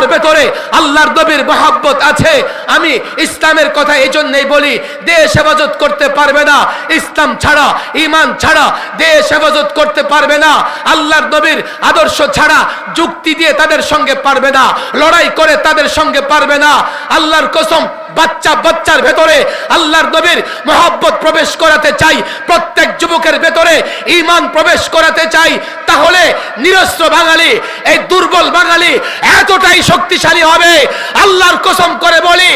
যার ভেতরে আল্লাহর নবীর মহাব্বত আছে। আমি ইসলামের কথা এই জন্যই বলি, দেশ হেফাজত করতে পারবে না। ইসলাম ছাড়া ইমান ছাড়া দেশ হেফাজত করতে পারবে না। আল্লাহর নবীর আদর্শ ছাড়া যুক্তি দিয়ে তাদের সঙ্গে পারবে না। লড়াই করে তাদের সঙ্গে পারবে না। আল্লাহর কসম বাচ্চা বাচ্চার ভেতরে আল্লাহর নবীর মহাব্বত প্রবেশ করাতে চাই, প্রত্যেক যুবকের ভেতরে ইমান প্রবেশ করাতে চাই, তাহলে নিরস্ত্র বাঙালি, এই দুর্বল বাঙালি এতটাই শক্তিশালী হবে। আল্লাহর কসম করে বলি,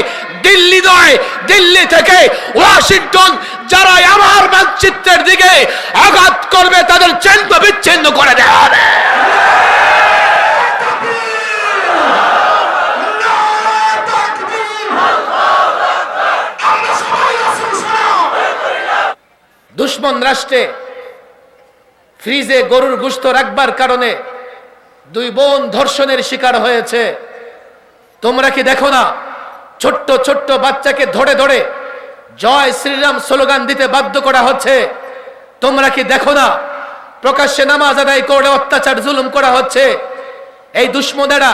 দিল্লি নয়, দিল্লি থেকে ওয়াশিংটন যারা আমার মানচিত্রের দিকে আঘাত করবে, তাদের চেন্দ বিচ্ছিন্ন করে দেওয়া হবে। দুশ্মন রাষ্ট্রে ফ্রিজে গরুর গুস্ত রাখবার কারণে দুই বোন ধর্ষণের শিকার হয়েছে। তোমরা কি দেখো না, ছোট্ট ছোট্ট বাচ্চাকে ধরে ধরে জয় শ্রীরাম স্লোগান দিতে বাধ্য করা হচ্ছে। তোমরা কি দেখো না, প্রকাশ্যে নামাজ আদায় করে অত্যাচার জুলুম করা হচ্ছে। এই দুশ্মনেরা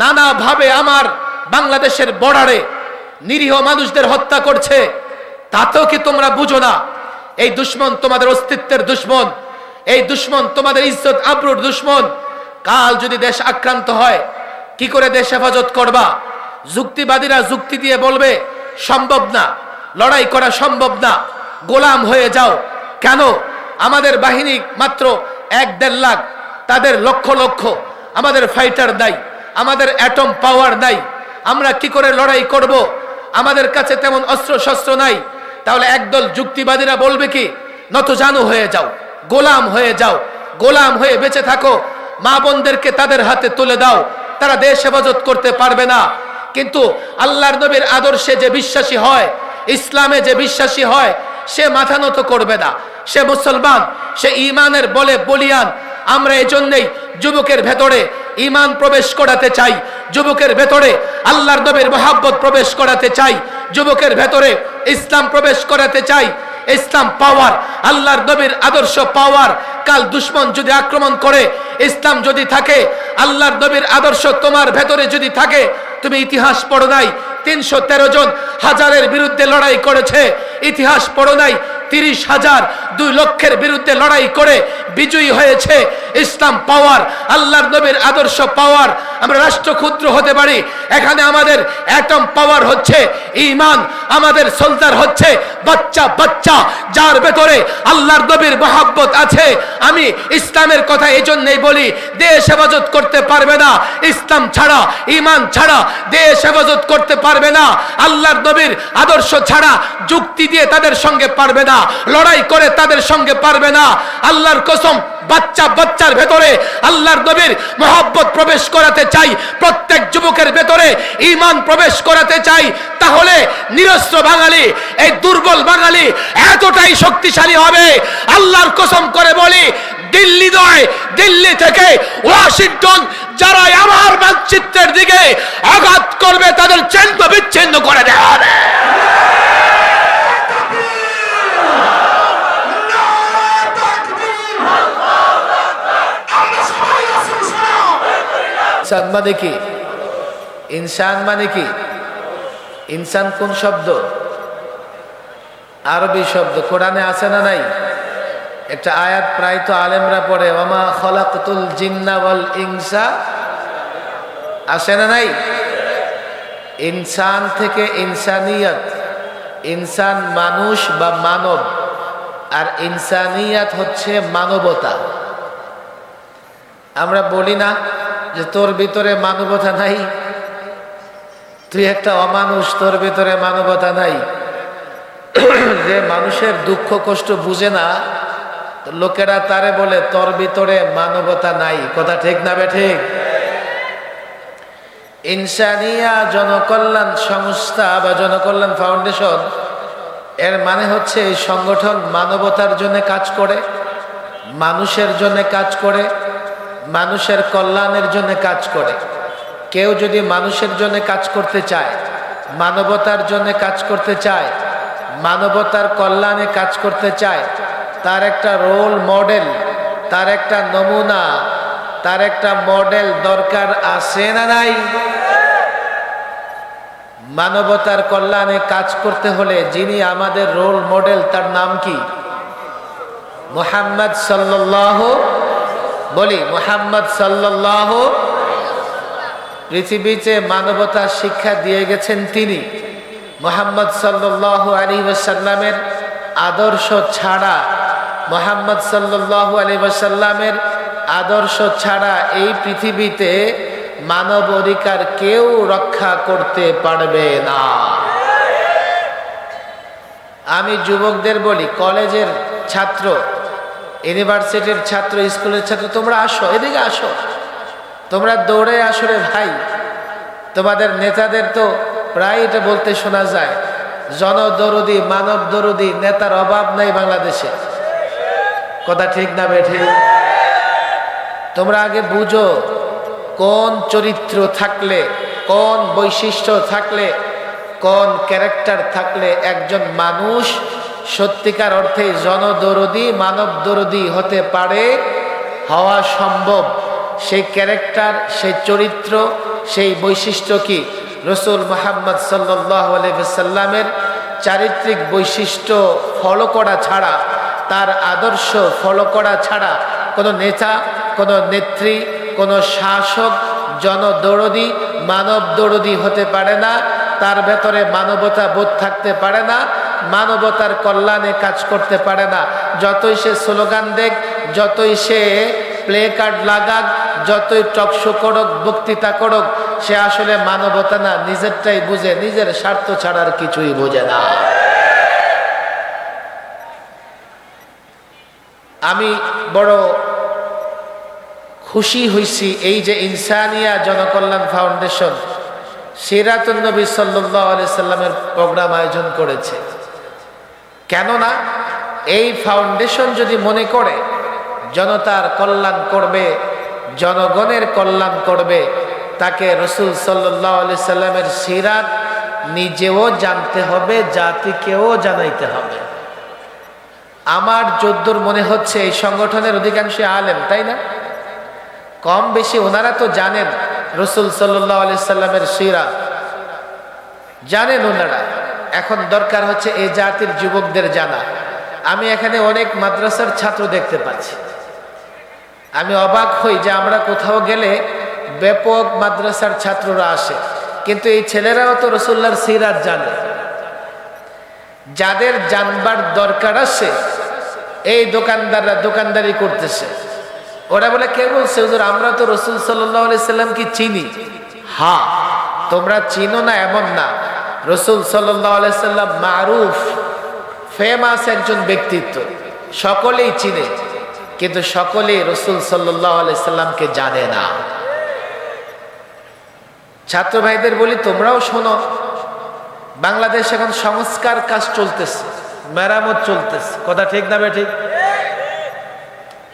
নানাভাবে আমার বাংলাদেশের বর্ডারে নিরীহ মানুষদের হত্যা করছে। তাতেও কি তোমরা বুঝো না এই দুশ্মন তোমাদের অস্তিত্বের দুশ্মন। এই দুশ্মন তোমাদের ইজ্জত আবরুর দুশ্মন। কাল যদি দেশ আক্রান্ত হয়, কি করে দেশ হেফাজত করবা? যুক্তিবাদীরা যুক্তি দিয়ে বলবে, সম্ভব না, লড়াই করা সম্ভব না, গোলাম হয়ে যাও। কেন? আমাদের বাহিনী মাত্র এক দেড় লাখ, তাদের লক্ষ লক্ষ। আমাদের ফাইটার নাই, আমাদের অ্যাটম পাওয়ার নাই। আমরা কি করে লড়াই করব? আমাদের কাছে তেমন অস্ত্র শস্ত্র নাই। তাহলে একদল যুক্তিবাদীরা বলবে কি, নত জানু হয়ে যাও, গোলাম হয়ে যাও, গোলাম হয়ে বেঁচে থাকো, মা বোনদেরকে তাদের হাতে তুলে দাও, তারা দেশ হেফাজত করতে পারবে না। কিন্তু আল্লাহর নবীর আদর্শে যে বিশ্বাসী হয়, ইসলামে যে বিশ্বাসী হয়, সে মাথা নত করবে না। সে মুসলমান, সে ইমানের বলে বলিয়ান আমরা এই জন্যেই যুবকের ভেতরে ইমান প্রবেশ করাতে চাই। যুবকের ভেতরে আল্লাহর নবীর মহাব্বত প্রবেশ করাতে চাই। যুবকের ভেতরে ইসলাম প্রবেশ করাতে চাই। ইসলাম পাওয়ার, আল্লাহর নবীর আদর্শ পাওয়ার। কাল দুশ্মন যদি আক্রমণ করে, ইসলাম যদি থাকে, আল্লাহর নবীর আদর্শ তোমার ভেতরে যদি থাকে, তুমি ইতিহাস পড়ো নাই। তিনশো তেরো জন হাজারের বিরুদ্ধে লড়াই করেছে। ইতিহাস পড়ো নাই। তিরিশ হাজার দুই লক্ষের বিরুদ্ধে লড়াই করে বিজয়ী হয়েছে ইসলাম পাওয়ার, আল্লাহর নবীর আদর্শ পাওয়ার। আমরা রাষ্ট্র ক্ষুদ্র হতে পারি, এখানে আমাদের অ্যাটম পাওয়ার হচ্ছে ইমান, আমাদের সোলজার হচ্ছে বাচ্চা বাচ্চা, যার ভেতরে আল্লাহর নবীর মহাব্বত আছে। আমি ইসলামের কথা এই জন্যই বলি, দেশ হেফাজত করতে পারবে না, ইসলাম ছাড়া, ইমান ছাড়া দেশ হেফাজত করতে পারবে না, আল্লাহর নবীর আদর্শ ছাড়া, যুক্তি দিয়ে তাদের সঙ্গে পারবে না। লড়াই করে তাদের সঙ্গে পারবে না। আল্লাহর কসম, বাচ্চা বাচ্চার ভেতরে আল্লাহর নবীর মহব্বত প্রবেশ করাতে চাই, প্রত্যেক যুবকের ভেতরে ইমান প্রবেশ করাতে চাই। তাহলে নিরস্ত্র বাঙালি, এই দুর্বল বাঙালি এতটাই শক্তিশালী হবে। আল্লাহর কসম করে বলি, দিল্লি নয়, দিল্লি থেকে ওয়াশিংটন যারা আমার মানচিত্রের দিকে আঘাত করবে, তাদের চেন্দ বিচ্ছিন্ন করে দেওয়া হবে। ইনসান মানে কি? ইনসান মানে কি? ইনসান কোন শব্দ? আরবি শব্দ। কোরআনে আছে না নাই? একটা আয়াত প্রায় তো আলেমরা পড়ে, ওমা খলাকতুল জিন্না ওয়াল ইনসা আসে না নাই? ইনসান থেকে ইনসানিয়ত। ইনসান মানুষ বা মানব, আর ইনসানিয়াত হচ্ছে মানবতা। আমরা বলি না যে তোর ভিতরে মানবতা নাই। তুই একটা অমানুষ, তোর ভিতরে মানবতা নাই। যে মানুষের দুঃখ কষ্ট বুঝে না লোকেরা তারে বলে, তোর ভিতরে মানবতা নাই। কথা ঠিক না বে ঠিক? ইনসানিয়া জনকল্যাণ সংস্থা বা জনকল্যাণ ফাউন্ডেশন, এর মানে হচ্ছে এই সংগঠন মানবতার জন্য কাজ করে, মানুষের জন্য কাজ করে মানুষের কল্যাণের জন্য কাজ করে। কেউ যদি মানুষের জন্য কাজ করতে চায়, মানবতার জন্য কাজ করতে চায়, মানবতার কল্যাণে কাজ করতে চায়, তার একটা রোল মডেল তার একটা নমুনা, তার একটা মডেল দরকার আছে না নাই? মানবতার কল্যাণে কাজ করতে হলে যিনি আমাদের রোল মডেল তার নাম কি? মোহাম্মদ সাল্লাহ বলি, মোহাম্মদ সাল্লাহ পৃথিবীতে মানবতা শিক্ষা দিয়ে গেছেন তিনি, মোহাম্মদ সাল্লাহ আলী ওসাল্লামের আদর্শ ছাড়া, মোহাম্মদ সাল্লাহ আলী ওসাল্লামের আদর্শ ছাড়া এই পৃথিবীতে মানব অধিকার কেউ রক্ষা করতে পারবে না। আমি যুবকদের বলি, কলেজের ছাত্র ইউনিভার্সিটির ছাত্র, স্কুলের ছাত্র, তোমরা আসো, এদিকে আসো। তোমরা দৌড়ে আসো রে ভাই। তোমাদের নেতাদের তো প্রায় এটা বলতে শোনা যায়, জনদরদি মানব দরদি নেতার অভাব নাই বাংলাদেশে। কথা ঠিক না বেঠে? তোমরা আগে বুঝো, কোন চরিত্র থাকলে, কোন বৈশিষ্ট্য থাকলে, কোন ক্যারেক্টার থাকলে একজন মানুষ সত্যিকার অর্থে জনদরদি মানব দরদি হতে পারে, হওয়া সম্ভব। সেই ক্যারেক্টার, সেই চরিত্র, সেই বৈশিষ্ট্য কি? রসুল মোহাম্মদ সাল্লামের চারিত্রিক বৈশিষ্ট্য ফলো করা ছাড়া, তার আদর্শ ফলো করা ছাড়া কোনো নেতা, কোনো নেত্রী, কোনো শাসক, জনদরদি মানব দরদি হতে পারে না, তার ভেতরে মানবতা বোধ থাকতে পারে না মানবতার কল্যাণে কাজ করতে পারে না। যতই সে স্লোগান দেখ, যতই সে প্লে কার্ড লাগাক, যতই টকশো করক, বক্তৃতা করক, সে আসলে মানবতা না, নিজেরটাই বুঝে, নিজের স্বার্থ ছাড়ার কিছুই বোঝে না। আমি বড় খুশি হইছি এই যে ইনসানিয়া জনকল্যাণ ফাউন্ডেশন সিরাতুল নবী সাল্লাহ সাল্লামের প্রোগ্রাম আয়োজন করেছে। কেননা এই ফাউন্ডেশন যদি মনে করে, জনতার কল্যাণ করবে, জনগণের কল্যাণ করবে, তাকে রসুল সাল্লাহ আলি সাল্লামের সিরাত নিজেও জানতে হবে, জাতিকেও জানাইতে হবে। আমার যদ্দুর মনে হচ্ছে এই সংগঠনের অধিকাংশ আলেম, তাই না? কম বেশি ওনারা তো জানেন রসুল সাল্লাহ আলি সাল্লামের সিরাত। জানেন ওনারা। এখন দরকার হচ্ছে এই জাতির যুবকদের জানা। আমি এখানে অনেক মাদ্রাসার ছাত্র দেখতে পাচ্ছি। আমি অবাক হই যে আমরা কোথাও গেলে ব্যাপক মাদ্রাসার ছাত্ররা আসে। কিন্তু এই ছেলেরাও তো রসুল্লার সিরাত জানে। যাদের জানবার দরকার আছে, এই দোকানদাররা দোকানদারি করতেছে। ওরা বলে, কে বলছে হুজুর? আমরা তো রসুল সাল্লাহ সাল্লামকে চিনি। হা তোমরা চিনো না, এমন না। রসুল সাল্লাম মারুফ ফেমাস একজন ব্যক্তিত্ব। সকলেই চিনে, কিন্তু সকলেই রসুল সাল্লাহ সাল্লামকে জানে না। ছাত্র ভাইদের বলি, তোমরাও শোনো, বাংলাদেশ এখন সংস্কার কাজ চলতেছে, মেরামত চলতেছে। কথা ঠিক না ঠিক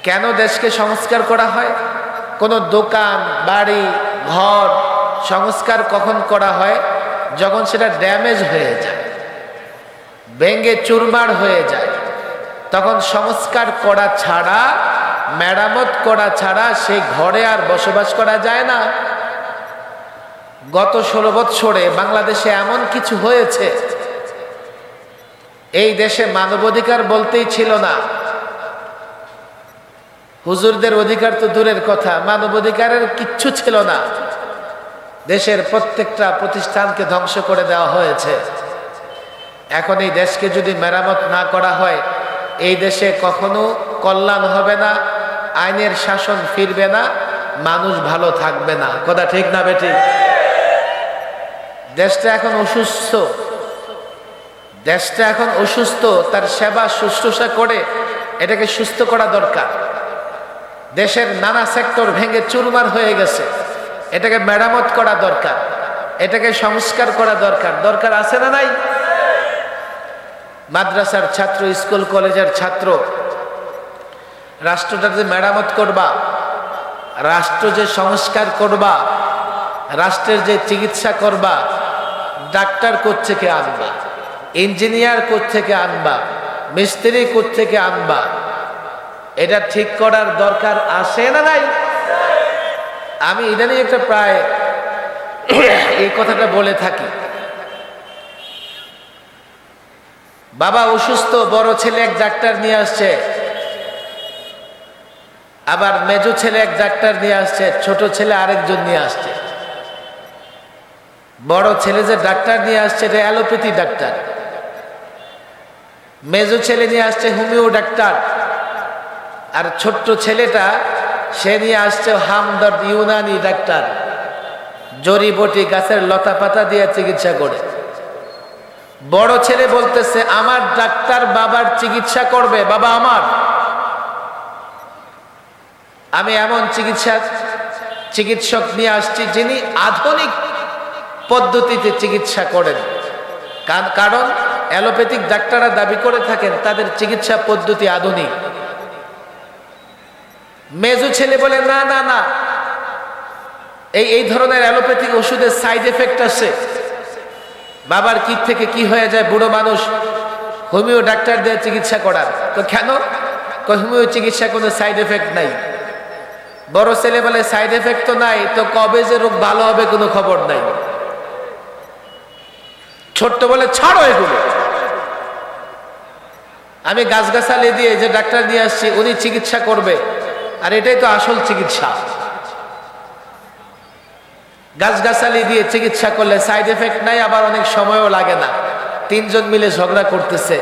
কেন দেশকে সংস্কার করা হয়? কোনো দোকান, বাড়ি, ঘর সংস্কার কখন করা হয়? যখন সেটা ড্যামেজ হয়ে যায় ভেঙ্গে চুরমার হয়ে যায়, তখন সংস্কার করা ছাড়া, মেরামত করা ছাড়া সেই ঘরে আর বসবাস করা যায় না। গত ষোলো বৎসরে বাংলাদেশে এমন কিছু হয়েছে, এই দেশে মানবাধিকার বলতেই ছিল না। হুজুরদের অধিকার তো দূরের কথা, মানবাধিকারের কিচ্ছু ছিল না। দেশের প্রত্যেকটা প্রতিষ্ঠানকে ধ্বংস করে দেওয়া হয়েছে। এখন এই দেশকে যদি মেরামত না করা হয়, এই দেশে কখনো কল্যাণ হবে না, আইনের শাসন ফিরবে না, মানুষ ভালো থাকবে না। কথা ঠিক না বেটি দেশটা এখন অসুস্থ। দেশটা এখন অসুস্থ, তার সেবা শুশ্রূষা করে এটাকে সুস্থ করা দরকার। দেশের নানা সেক্টর ভেঙে চুরমার হয়ে গেছে। এটাকে মেরামত করা দরকার, এটাকে সংস্কার করা দরকার। দরকার আছে না নাই? মাদ্রাসার ছাত্র, স্কুল, কলেজের ছাত্র, রাষ্ট্রটা যে মেরামত করবা, রাষ্ট্র যে সংস্কার করবা, রাষ্ট্রের যে চিকিৎসা করবা, ডাক্তার থেকে আনবা, ইঞ্জিনিয়ার থেকে আনবা, মিস্ত্রি থেকে আনবা, এটা ঠিক করার দরকার আসে না নাই? আমি ইদানিং একটা প্রায় এই কথাটা বলে থাকি। বাবা অসুস্থ, বড় ছেলে এক ডাক্তার নিয়ে আসছে। আবার মেজো ছেলে এক ডাক্তার নিয়ে আসছে, ছোট ছেলে আরেকজন নিয়ে আসছে। বড় ছেলে যে ডাক্তার নিয়ে আসছে, এটা অ্যালোপ্যাথি ডাক্তার। মেজো ছেলে নিয়ে আসছে হোমিও ডাক্তার। আর ছোট্ট ছেলেটা সে নিয়ে আসছে হামদর্দ ইউনানি ডাক্তার। জড়িবটি গাছের লতা পাতা দিয়ে চিকিৎসা করে। বড় ছেলে বলতেছে, আমার ডাক্তার বাবার চিকিৎসা করবে, বাবা আমার। আমি এমন চিকিৎসা, চিকিৎসক নিয়ে আসছি যিনি আধুনিক পদ্ধতিতে চিকিৎসা করেন। কার- কারণ অ্যালোপ্যাথিক ডাক্তাররা দাবি করে থাকেন, তাদের চিকিৎসা পদ্ধতি আধুনিক। মেজু ছেলে বলে, না না না। এই এই ধরনের অ্যালোপ্যাথিক ওষুধের সাইড এফেক্ট আছে। বাবার কি থেকে কি হয়ে যায়? বুড়ো মানুষ হোমিও ডাক্তার দিয়ে চিকিৎসা করার তো কেন? হোমিও চিকিৎসা কোনো সাইড এফেক্ট নাই। বড় ছেলে বলে, সাইড এফেক্ট তো নাই, তো কবে যে রোগ ভালো হবে কোনো খবর নাই। ছোট্ট বলে, ছাড়ো এগুলো। আমি গাছগাছালি দিয়ে যে ডাক্তার নিয়ে আসছি, উনি চিকিৎসা করবে। আর এটাই তো আসল চিকিৎসা। গাছগাছালি দিয়ে চিকিৎসা করলে সাইড এফেক্ট নাই, আবার অনেক সময়ও লাগে না। তিনজন মিলে ঝগড়া করতেছে,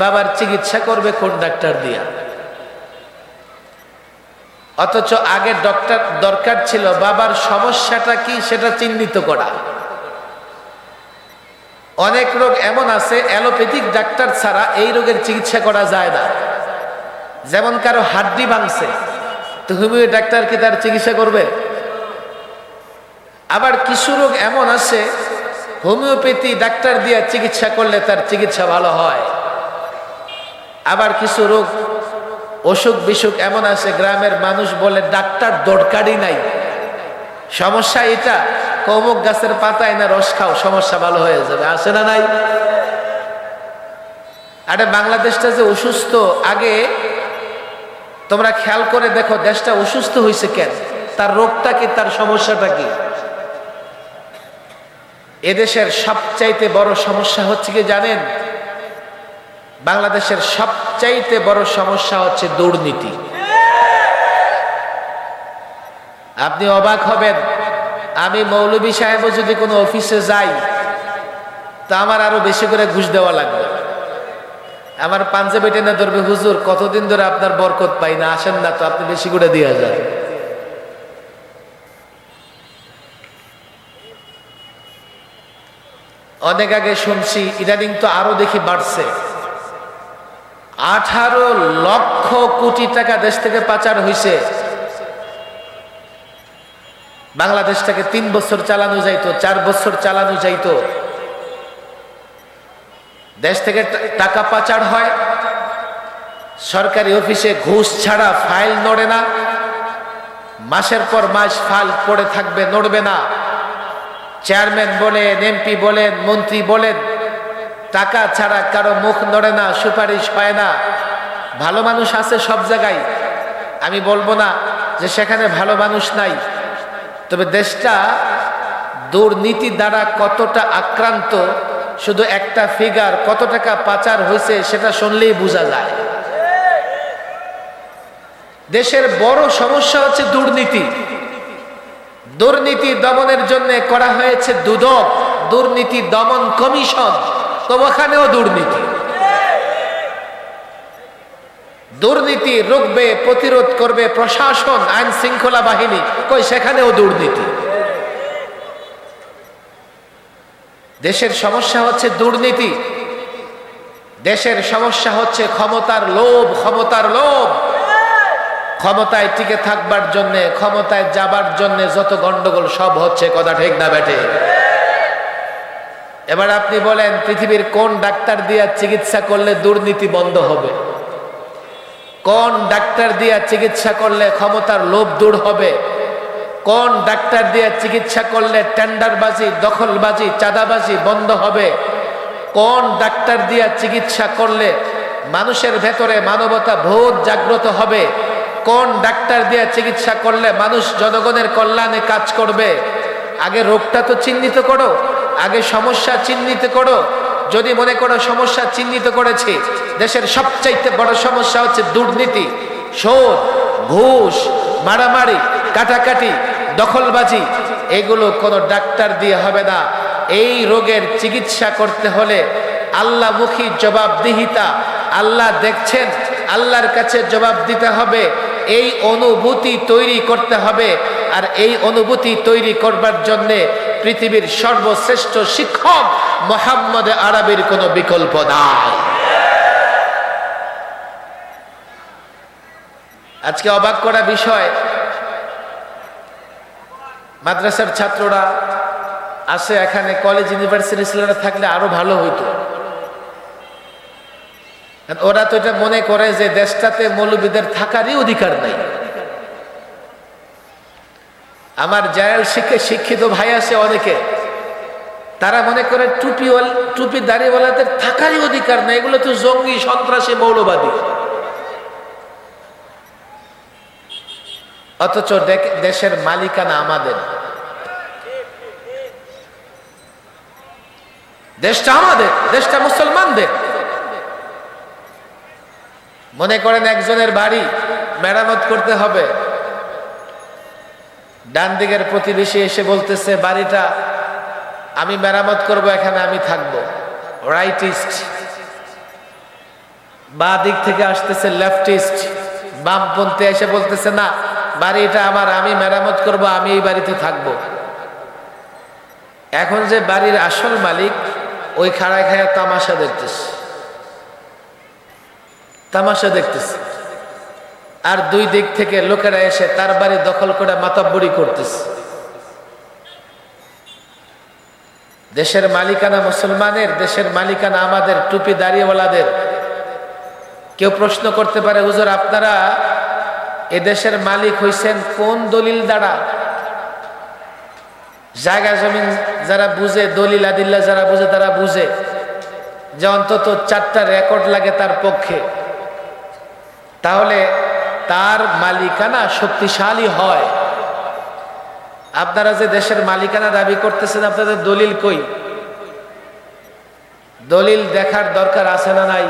বাবার চিকিৎসা করবে কোন ডাক্তার দিয়া? অথচ আগে ডক্টর দরকার ছিল, বাবার সমস্যাটা কি সেটা চিহ্নিত করা। অনেক রোগ এমন আছে, অ্যালোপ্যাথিক ডাক্তার ছাড়া এই রোগের চিকিৎসা করা যায় না। যেমন কারও হাড্ডি ভাঙছে তো হোমিও ডাক্তার কি তার চিকিৎসা করবে। আবার কিছু রোগ এমন আছে, হোমিওপ্যাথি ডাক্তার দিয়ে চিকিৎসা করলে তার চিকিৎসা ভালো হয়। আবার কিছু রোগ, অসুখ বিসুখ এমন আছে, গ্রামের মানুষ বলে ডাক্তার দরকারই নাই। সমস্যা এটা, কমক গাছের পাতায় না রস খাও, সমস্যা ভালো হয়ে যাবে আসে না নাই? আরে বাংলাদেশটা যে অসুস্থ, আগে তোমরা খেয়াল করে দেখো, দেশটা অসুস্থ হয়েছে কেন? তার রোগটা কি, তার সমস্যাটা কি? এদেশের সবচাইতে বড় সমস্যা হচ্ছে কি জানেন? বাংলাদেশের সবচাইতে বড় সমস্যা হচ্ছে দুর্নীতি। আপনি অবাক হবেন, আমি মৌলবী সাহেবও যদি কোনো অফিসে যাই, তা আমার আরও বেশি করে ঘুষ দেওয়া লাগবে। আমার পাঞ্জাবি টেনে ধরবে, হুজুর, কতদিন ধরে আপনার বরকত পাই না? আসেন না তো, আপনি বেশি করে দিয়ে যান। অনেক আগে শুনছি, ইদানিং তো আরও দেখি বাড়ছে। আঠারো লক্ষ কোটি টাকা দেশ থেকে পাচার হয়েছে বাংলাদেশটাকে তিন বছর চালানো যাইতো, চার বছর চালানো যাইতো। দেশ থেকে টাকা পাচার হয়। সরকারি অফিসে ঘুষ ছাড়া ফাইল নড়ে না। মাসের পর মাস ফাইল পড়ে থাকবে, নড়বে না। চেয়ারম্যান বলেন, এমপি বলেন, মন্ত্রী বলেন, টাকা ছাড়া কারও মুখ নড়ে না, সুপারিশ হয় না। ভালো মানুষ আছে সব জায়গায়। আমি বলব না যে সেখানে ভালো মানুষ নাই। তবে দেশটা দুর্নীতি দ্বারা কতটা আক্রান্ত শুধু একটা ফিগার কত টাকা পাচার হয়েছে সেটা শুনলেই বোঝা যায়। দেশের বড় সমস্যা হচ্ছে দুর্নীতি। দুর্নীতি দমনের জন্য করা হয়েছে দুদক, দুর্নীতি দমন কমিশন। তো ওখানেও দুর্নীতি। দুর্নীতি রুখবে, প্রতিরোধ করবে প্রশাসন আইন শৃঙ্খলা বাহিনী। কই, সেখানেও দুর্নীতি। দেশের সমস্যা হচ্ছে দুর্নীতি। দেশের সমস্যা হচ্ছে ক্ষমতার লোভ ক্ষমতার লোভ। ক্ষমতায় টিকে থাকবার জন্য, ক্ষমতায় যাবার জন্য যত গন্ডগোল সব হচ্ছে, কথা ঠিক না বেটে এবার আপনি বলেন, পৃথিবীর কোন ডাক্তার দিয়া চিকিৎসা করলে দুর্নীতি বন্ধ হবে? কোন ডাক্তার দিয়া চিকিৎসা করলে ক্ষমতার লোভ দূর হবে? কোন ডাক্তার দিয়ে চিকিৎসা করলে টেন্ডারবাজি, দখলবাজি, চাঁদাবাজি বন্ধ হবে? কোন ডাক্তার দিয়ে চিকিৎসা করলে মানুষের ভেতরে মানবতা বোধ জাগ্রত হবে? কোন ডাক্তার দিয়ে চিকিৎসা করলে মানুষ জনগণের কল্যাণে কাজ করবে? আগে রোগটা তো চিহ্নিত করো, আগে সমস্যা চিহ্নিত করো। যদি মনে করো সমস্যা চিহ্নিত করেছি, দেশের সবচাইতে বড় সমস্যা হচ্ছে দুর্নীতি শোধ ঘুষ, মারামারি, কাটাকাটি দখলবাজি, এগুলো কোনো ডাক্তার দিয়ে হবে না। এই রোগের চিকিৎসা করতে হলে আল্লাহমুখী জবাবদিহিতা, আল্লাহ দেখছেন, আল্লাহর কাছে জবাব দিতে হবে। এই অনুভূতি তৈরি করতে হবে। আর এই অনুভূতি তৈরি করবার জন্যে পৃথিবীর সর্বশ্রেষ্ঠ শিক্ষক মোহাম্মদ আরবির কোনো বিকল্প নাই। আজকে অবাক করা বিষয় মাদ্রাসার ছাত্ররা আসে এখানে কলেজ ইউনিভার্সিটি ছেলেরা থাকলে আরও ভালো হইতো। ওরা তো এটা মনে করে যে দেশটাতে মৌলবীদের থাকারই অধিকার নাই। আমার জায়াল শিখে শিক্ষিত ভাই আছে অনেকে, তারা মনে করে টুপি টুপি দাঁড়িয়েওয়ালাদের থাকারই অধিকার নাই, এগুলো তো জঙ্গি, সন্ত্রাসী, মৌলবাদী। অথচ দেশের মালিকানা আমাদের। দেশটা আমাদের, দেশটা মুসলমানদের। মনে করেন একজনের বাড়ি মেরামত করতে হবে। ডান দিকের প্রতিবেশী এসে বলতেছে, বাড়িটা আমি মেরামত করব, এখানে আমি থাকব। রাইটিস্ট বা দিক থেকে আসতেছে লেফটিস্ট বামপন্থী এসে বলতেছে, না বাড়িটা আমার, আমি মেরামত করব, আমি এই বাড়িতে থাকব। এখন যে বাড়ির আসল মালিক, ওই খাড়ায় খায়া তামাশা দেখতেছে। তামাশা দেখতেছে। আর দুই দিক থেকে লোকেরা এসে তার বাড়ি দখল করে মাতাব্বরি করতেছে। দেশের মালিকানা মুসলমানের, দেশের মালিকানা আমাদের, টুপি দাঁড়িয়েওয়ালাদের কেউ প্রশ্ন করতে পারে, হুজুর, আপনারা এ দেশের মালিক হইছেন কোন দলিল দ্বারা? জায়গা জমিন যারা বুঝে, দলিল আদিল্লা যারা বুঝে, তারা বুঝে যে অন্তত চারটা রেকর্ড লাগে তার পক্ষে। তাহলে তার মালিকানা শক্তিশালী হয়। আপনারা যে দেশের মালিকানা দাবি করতেছেন, আপনাদের দলিল কই? দলিল দেখার দরকার আছে না নাই?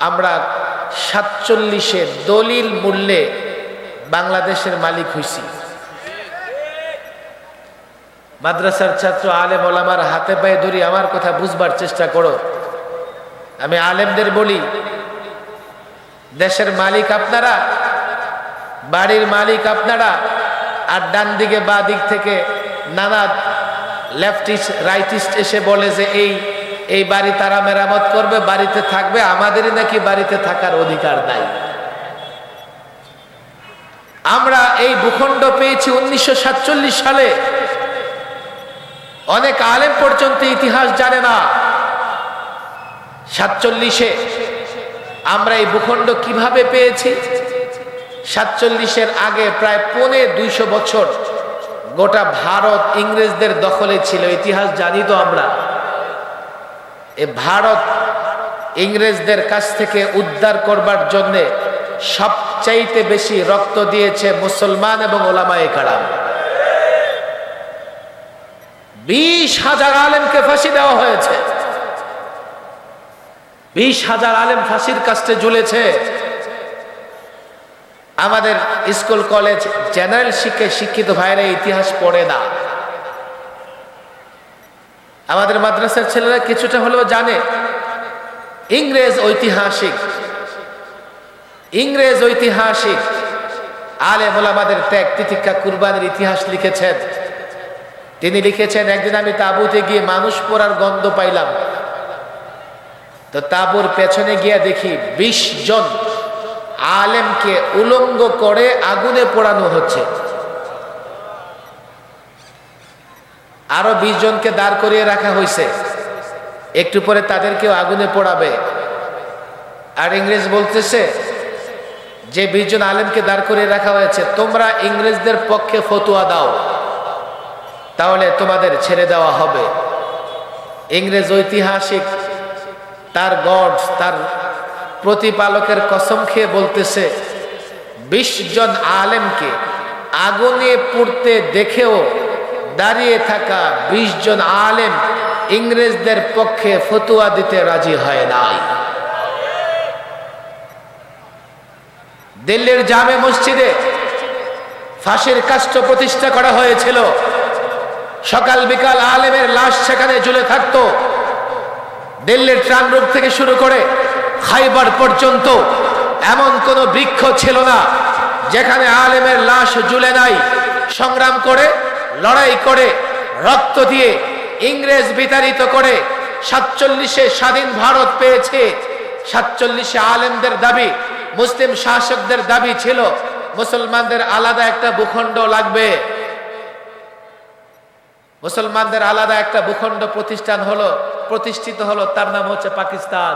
আমরা সাতচল্লিশে দলিল মূল্যে বাংলাদেশের মালিক হইছি। মাদ্রাসার ছাত্র, আলেম, ওলামার হাতে পায়ে ধরি আমার কথা বুঝবার চেষ্টা করো। আমি আলেমদের বলি, দেশের মালিক আপনারা, বাড়ির মালিক আপনারা, আর ডান দিকে বা দিক থেকে নানা লেফটিস্ট রাইটিস্ট এসে বলে যে এই এই বাড়ি তারা মেরামত করবে, বাড়িতে থাকবে, আমাদেরই নাকি বাড়িতে থাকার অধিকার নাই। আমরা এই ভূখণ্ড পেয়েছি উনিশশো সাতচল্লিশ সালে। অনেক আলেম পর্যন্ত ইতিহাস জানে না। সাতচল্লিশে আমরা এই ভূখণ্ড কীভাবে পেয়েছি? সাতচল্লিশের আগে প্রায় পৌনে দুইশো বছর গোটা ভারত ইংরেজদের দখলে ছিল, ইতিহাস জানি তো আমরা। এ ভারত ইংরেজদের কাছ থেকে উদ্ধার করবার জন্যে সবচাইতে বেশি রক্ত দিয়েছে মুসলমান এবং ওলামায়ে কারাম। বিশ হাজার আলেমকে ফাঁসি দেওয়া হয়েছে। বিশ হাজার আলেম ফাঁসির কাছে ঝুলেছে। আমাদের স্কুল কলেজ জেনারেল শিক্ষে শিক্ষিত ভাইরা ইতিহাস পড়ে না। আমাদের মাদ্রাসার ছেলেরা কিছুটা হলেও জানে। ইংরেজ ঐতিহাসিক। ইংরেজ ঐতিহাসিক। আলেম আমাদের ত্যাগ তিতিক্ষা কুরবানের ইতিহাস লিখেছেন। তিনি লিখেছেন, একদিন আমি তাবুতে গিয়ে মানুষ পড়ার গন্ধ পাইলাম। তো তাবুর পেছনে গিয়ে দেখি বিশ জন আলেমকে উলঙ্গ করে আগুনে পোড়ানো হচ্ছে। আরও বিশ জনকে দাঁড় করিয়ে রাখা হয়েছে। একটু পরে তাদেরকেও আগুনে পোড়াবে। আর ইংরেজ বলতেছে, যে বিশ জন আলেমকে দাঁড় করিয়ে রাখা হয়েছে, তোমরা ইংরেজদের পক্ষে ফতুয়া দাও। তাহলে তোমাদের ছেড়ে দেওয়া হবে। ইংরেজ ঐতিহাসিক তার গড, তার প্রতিপালকের কসম খেয়ে বলতেছে, বিশ জন আলেমকে আগুনে পুড়তে দেখেও দাঁড়িয়ে থাকা বিশ জন আলেম ইংরেজদের পক্ষে ফতুয়া দিতে রাজি হয় নাই। দিল্লির জামে মসজিদে ফাঁসির কাষ্ট প্রতিষ্ঠা করা হয়েছিল। সকাল বিকাল আলেমের লাশ সেখানে ঝুলে থাকতো। দিল্লির ট্রান রোড থেকে শুরু করে খাইবার পর্যন্ত এমন কোন বৃক্ষ ছিল না যেখানে আলেমের লাশ ঝুলে নাই। সংগ্রাম করে লড়াই করে, রক্ত দিয়ে ইংরেজ বিতাড়িত করে সাতচল্লিশে স্বাধীন ভারত পেয়েছে। সাতচল্লিশে আলেমদের দাবি, মুসলিম শাসকদের দাবি ছিল, মুসলমানদের আলাদা একটা ভূখণ্ড লাগবে। মুসলমানদের আলাদা একটা ভূখণ্ড প্রতিষ্ঠান হলো, প্রতিষ্ঠিত হলো, তার নাম হচ্ছে পাকিস্তান।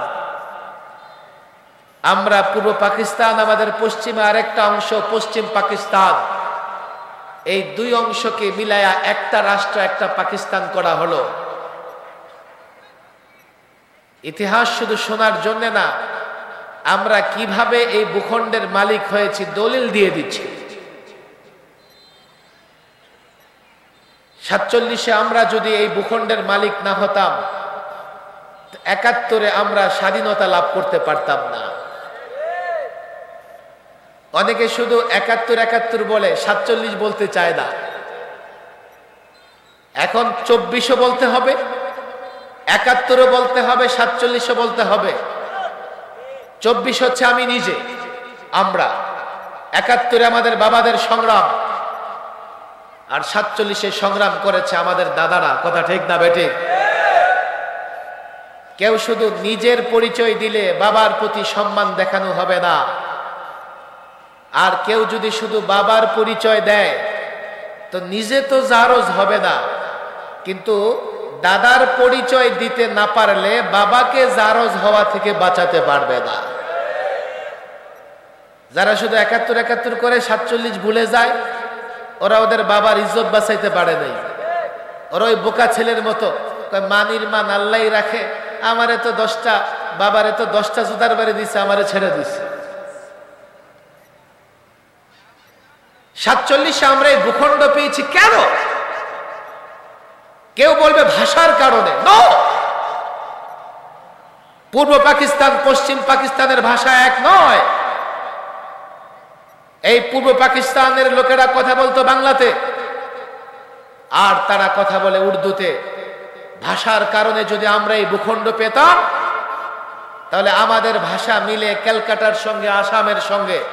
আমরা পূর্ব পাকিস্তান, আমাদের পশ্চিমে আরেকটা অংশ, পশ্চিম পাকিস্তান। এই দুই অংশকে মিলায়া একটা রাষ্ট্র, একটা পাকিস্তান করা হলো। ইতিহাস শুধু শোনার জন্য না, আমরা কীভাবে এই ভূখণ্ডের মালিক হয়েছি দলিল দিয়ে দিচ্ছি। সাতচল্লিশে আমরা যদি এই ভূখণ্ডের মালিক না হতাম, একাত্তরে আমরা স্বাধীনতা লাভ করতে পারতাম না। অনেকে শুধু একাত্তর একাত্তর বলে, সাতচল্লিশ বলতে চায় না। এখন চব্বিশও বলতে হবে, একাত্তরও বলতে হবে, সাতচল্লিশও বলতে হবে। চব্বিশ হচ্ছে আমি নিজে, আমরা। একাত্তরে আমাদের বাবাদের সংগ্রাম, আর সাতচল্লিশে সংগ্রাম করেছে আমাদের দাদারা, কথা ঠিক না বেঠিক কেউ শুধু নিজের পরিচয় দিলে বাবার প্রতি সম্মান দেখানো হবে না। আর কেউ যদি শুধু বাবার পরিচয় দেয়, তো নিজে তো জারজ হবে না। কিন্তু দাদার পরিচয় দিতে না পারলে বাবাকে জারজ হওয়া থেকে বাঁচাতে পারবে না। যারা শুধু একাত্তর একাত্তর করে সাতচল্লিশ ভুলে যায়, ওরা ওদের বাবার ইজ্জত বাঁচাইতে পারে নাই। ওরা ওই বোকা ছেলের মতো মানির মান আল্লাহ রাখে, আমারে তো দশটা, বাবারে তো দশটা জুতার বাড়ি দিছে, আমারে ছেড়ে দিছে। সাতচল্লিশে আমরা এই ভূখণ্ড পেয়েছি কেন? কেউ বলবে ভাষার কারণে। পূর্ব পাকিস্তান, পশ্চিম পাকিস্তানের ভাষা এক নয়। এই পূর্ব পাকিস্তানের লোকেরা কথা বলতো বাংলাতে। আর তারা কথা বলে উর্দুতে। ভাষার কারণে যদি আমরা এই ভূখণ্ড পেতাম, তাহলে আমাদের ভাষা মিলে ক্যালকাটার সঙ্গে, আসামের সঙ্গে।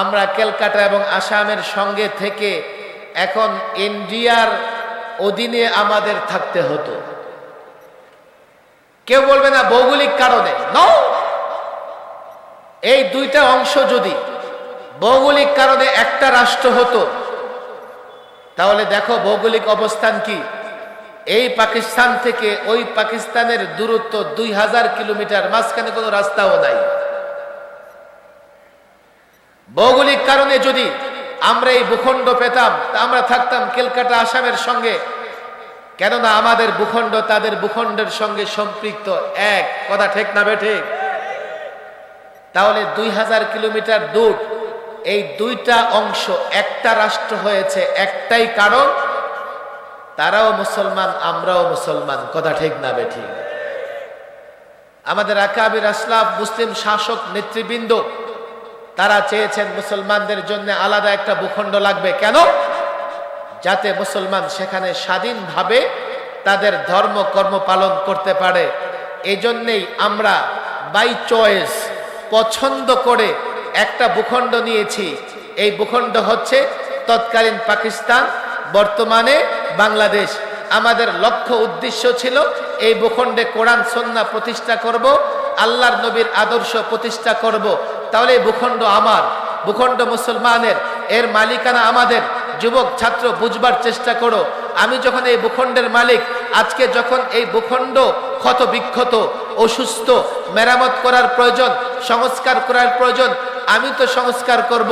আমরা ক্যালকাটা এবং আসামের সঙ্গে থেকে এখন ইন্ডিয়ার অধীনে আমাদের থাকতে হতো। কেউ বলবে না ভৌগোলিক কারণে। এই দুইটা অংশ যদি ভৌগোলিক কারণে একটা রাষ্ট্র হতো, তাহলে দেখো ভৌগোলিক অবস্থান কি। এই পাকিস্তান থেকে ওই পাকিস্তানের দূরত্ব দুই হাজার কিলোমিটার, মাঝখানে কোনো রাস্তাও নাই। ভৌগোলিক কারণে যদি আমরা এই ভূখণ্ড পেতাম, তা আমরা থাকতাম কেলকাটা, আসামের সঙ্গে। কেননা আমাদের ভূখণ্ড তাদের ভূখণ্ডের সঙ্গে সম্পৃক্ত এক। কথা ঠিক না বেঠে তাহলে দুই হাজার কিলোমিটার দূর, এই দুইটা অংশ, একটা রাষ্ট্র হয়েছে একটাই কারণ, তারাও মুসলমান, আমরাও মুসলমান। কথা ঠিক না বেঠিক আমাদের আকাবির আসলাফ মুসলিম শাসক নেতৃবৃন্দ তারা চেয়েছেন মুসলমানদের জন্য আলাদা একটা ভূখণ্ড লাগবে। কেন? যাতে মুসলমান সেখানে স্বাধীনভাবে তাদের ধর্ম, কর্ম পালন করতে পারে। এই জন্যেই আমরা বাই চয়েস পছন্দ করে একটা ভূখণ্ড নিয়েছি। এই ভূখণ্ড হচ্ছে তৎকালীন পাকিস্তান, বর্তমানে বাংলাদেশ। আমাদের লক্ষ্য উদ্দেশ্য ছিল এই ভূখণ্ডে কোরআন সন্না প্রতিষ্ঠা করব, আল্লাহর নবীর আদর্শ প্রতিষ্ঠা করব। তাহলে এই ভূখণ্ড আমার, ভূখণ্ড মুসলমানের, এর মালিকানা আমাদের। যুবক, ছাত্র, বুঝবার চেষ্টা করো। আমি যখন এই ভূখণ্ডের মালিক, আজকে যখন এই ভূখণ্ড ক্ষত বিক্ষত অসুস্থ, মেরামত করার প্রয়োজন, সংস্কার করার প্রয়োজন আমি তো সংস্কার করব।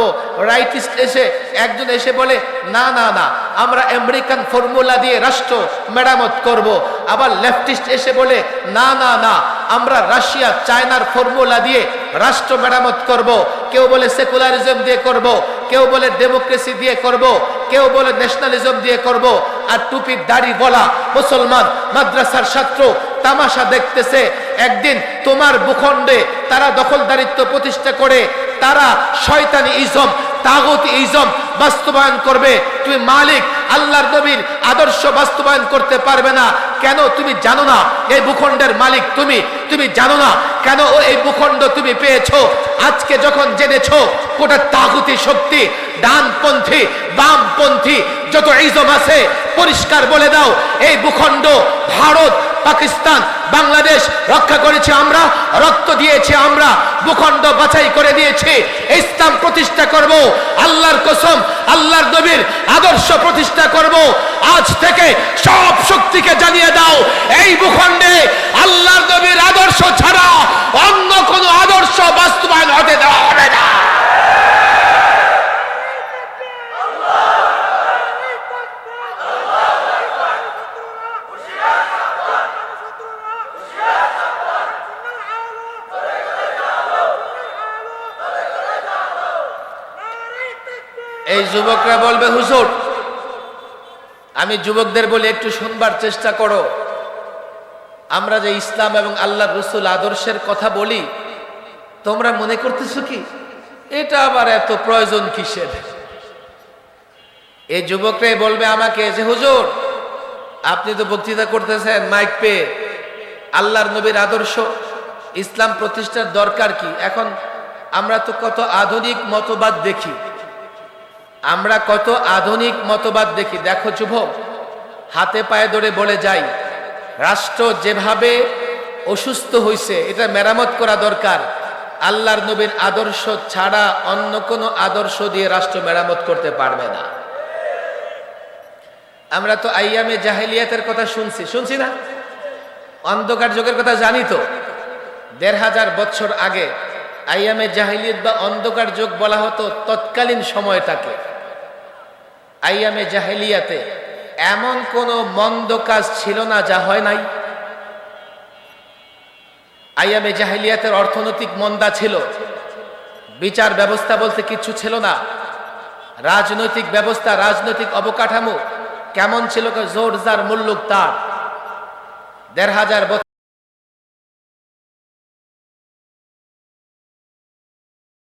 রাইটিস্ট এসে, একজন এসে বলে, না না না, আমরা আমেরিকান ফর্মুলা দিয়ে রাষ্ট্র মেরামত করব। আবার লেফটিস্ট এসে বলে, না না না, আমরা রাশিয়া, চায়নার ফর্মুলা দিয়ে রাষ্ট্র মেরামত করব। কেউ বলে সেকুলারিজম দিয়ে করব, কেউ বলে ডেমোক্রেসি দিয়ে করব, কেউ বলে ন্যাশনালিজম দিয়ে করব। আর টুপির দাড়ি বলা মুসলমান, মাদ্রাসার ছাত্র তামাশা দেখতেছে, একদিন তোমার ভূখণ্ডে তারা দখলদারিত্ব প্রতিষ্ঠা করে তারা শয়তানি ইজম, তাগত ইজম বাস্তবায়ন করবে। তুমি মালিক, আল্লাহর নবীর আদর্শ বাস্তবায়ন করতে পারবে না। কেন তুমি জানো না? এই ভূখণ্ডের মালিক তুমি তুমি জানো না। কেন ও এই ভূখণ্ড তুমি পেয়েছ? আজকে যখন জেনেছো, গোটা তাগুতি শক্তি, ডানপন্থী, বামপন্থী, যত ইজম আছে, পরিষ্কার বলে দাও, এই ভূখণ্ড ভারত পাকিস্তান, বাংলাদেশ রক্ষা করেছি আমরা, রক্ত দিয়েছি আমরা, ভূখণ্ড বাছাই করে দিয়েছি। ইসলাম প্রতিষ্ঠা করব, আল্লাহর কসম, আল্লাহর নবীর আদর্শ প্রতিষ্ঠা করব। আজ থেকে সব শক্তিকে জানিয়ে দাও, এই ভূখণ্ডে আল্লাহর নবীর আদর্শ ছাড়া অন্য কোনো আদর্শ বাস্তবায়ন হতে দেওয়া হবে না। যুবকরা বলবে, হুজুর, আমি যুবকদের বলে, একটু শুনবার চেষ্টা করো। আমরা যে ইসলাম এবং আল্লাহ রসুল আদর্শের কথা বলি, তোমরা মনে করতেছো কি? এটা আবার এত প্রয়োজন কিসের? এই যুবকরাই বলবে আমাকে যে, হুজুর, আপনি তো বক্তৃতা করতেছেন, মাইক পেয়ে। আল্লাহর নবীর আদর্শ, ইসলাম প্রতিষ্ঠার দরকার কি? এখন আমরা তো কত আধুনিক মতবাদ দেখি। আমরা কত আধুনিক মতবাদ দেখি। দেখো যুবক, হাতে পায়ে ধরে বলে যাই, রাষ্ট্র যেভাবে অসুস্থ হয়েছে এটা মেরামত করা দরকার। আল্লাহর নবীর আদর্শ ছাড়া অন্য কোনো আদর্শ দিয়ে রাষ্ট্র মেরামত করতে পারবে না। আমরা তো আইয়ামে জাহেলিয়াতের কথা শুনছি শুনছি না? অন্ধকার যুগের কথা জানি তো। দেড় হাজার বছর আগে আইয়ামে জাহিলিয়ত বা অন্ধকার যুগ বলা হতো তৎকালীন সময়টাকে। আইয়ামে জাহেলিয়াতে এমন কোনো মন্দ কাজ ছিল না, যা হয় নাই? আইয়ামে জাহেলিয়াতের অর্থনৈতিক মন্দা ছিল। বিচার ব্যবস্থা বলতে কিচ্ছু ছিল না। রাজনৈতিক ব্যবস্থা, রাজনৈতিক অবকাঠামো কেমন ছিল জোর যার মুল্লুক তার। দেড় হাজার বছর